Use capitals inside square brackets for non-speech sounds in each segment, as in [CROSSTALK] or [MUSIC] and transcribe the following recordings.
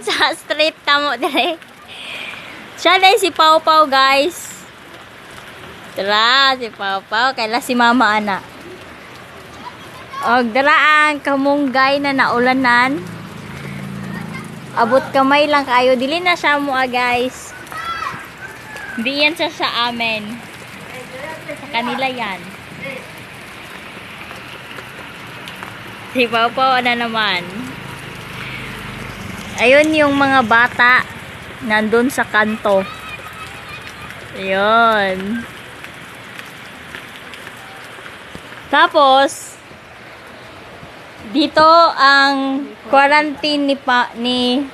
sa street tamo dire. Siya na si Pau Pau guys. Tara, si Pau Pau. Kaila si Mama Ana. Og daraan kamunggay na naulanan. Abot kamay lang kayo. Dili na siya mo ah, guys. Hindi yan siya sa amin. Sa kanila yan. Si Pau Pau na naman. Ayun yung mga bata nandun sa kanto. Ayun. Tapos, dito ang quarantine ni pa, ni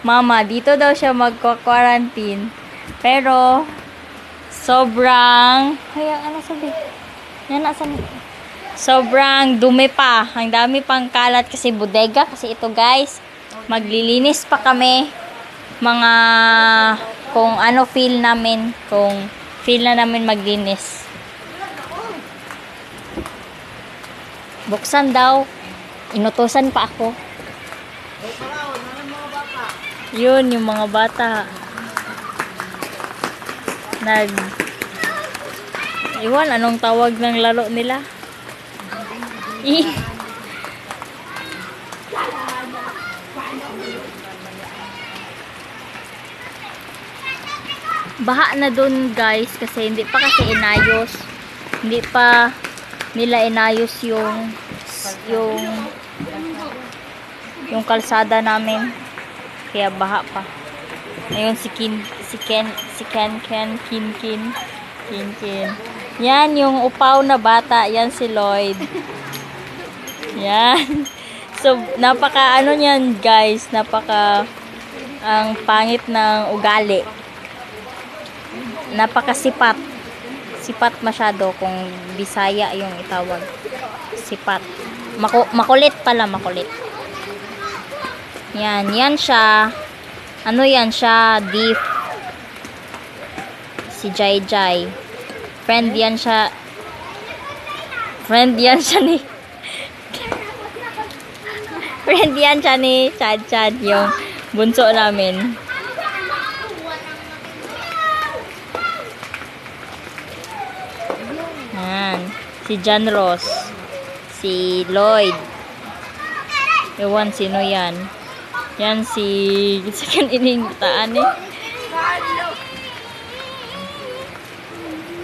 mama. Dito daw siya magko-quarantine. Pero, sobrang, kaya ano sabi? Yan asan? Sobrang dumi pa. Ang dami pang kalat kasi bodega. Kasi ito guys, maglilinis pa kami. Mga, kung ano feel namin. Kung feel na namin maglinis. Buksan daw. Inutosan pa ako. Yun, yung mga bata. Nag... Iwan, anong tawag ng laro nila? [LAUGHS] I... Baha na dun guys kasi hindi pa kasi inayos. Hindi pa nila inayos yung yung yung kalsada namin. Kaya baha pa. Ayun si Kin si Ken si Ken Ken Kin Kin Kin Kin. Yan yung upaw na bata, yan si Lloyd. Yan. So napaka ano niyan guys, napaka ang pangit ng ugali. Napakasipat. Sipat masyado kung Bisaya yung itawag. Sipat. Maku makulit pala, makulit. Yan, yan siya. Ano yan siya? Deep. Si Jai Jai. Friend yan siya. Friend yan siya ni. Friend yan siya ni Chad Chad, yung bunso namin. Yan. Si John Ross. Si Lloyd. Ewan, sino yan? Yan si... [LAUGHS] Si kan inintaan eh.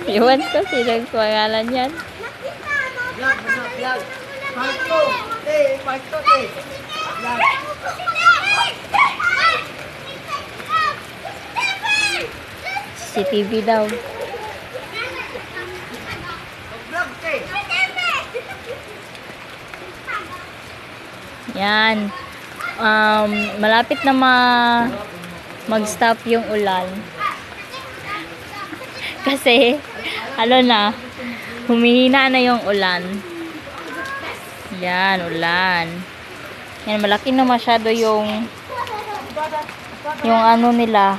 Ewan ko, sino ang pangalan yan? Vlog, vlog, vlog. Part 2. Eh, 2 eh. CCTV daw. Yan. Um, malapit na ma mag-stop yung ulan. [LAUGHS] Kasi, ano na, humihina na yung ulan. Yan, ulan. Yan, malaki na masyado yung yung ano nila,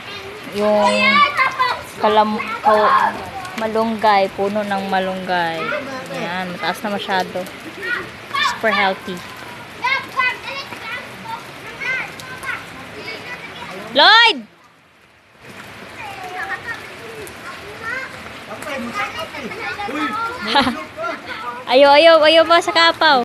yung kalam, ka- malunggay, puno ng malunggay. Yan, mataas na masyado. Super healthy. Lloyd! [LAUGHS] Ayaw, ayaw, ayaw pa sa kapaw.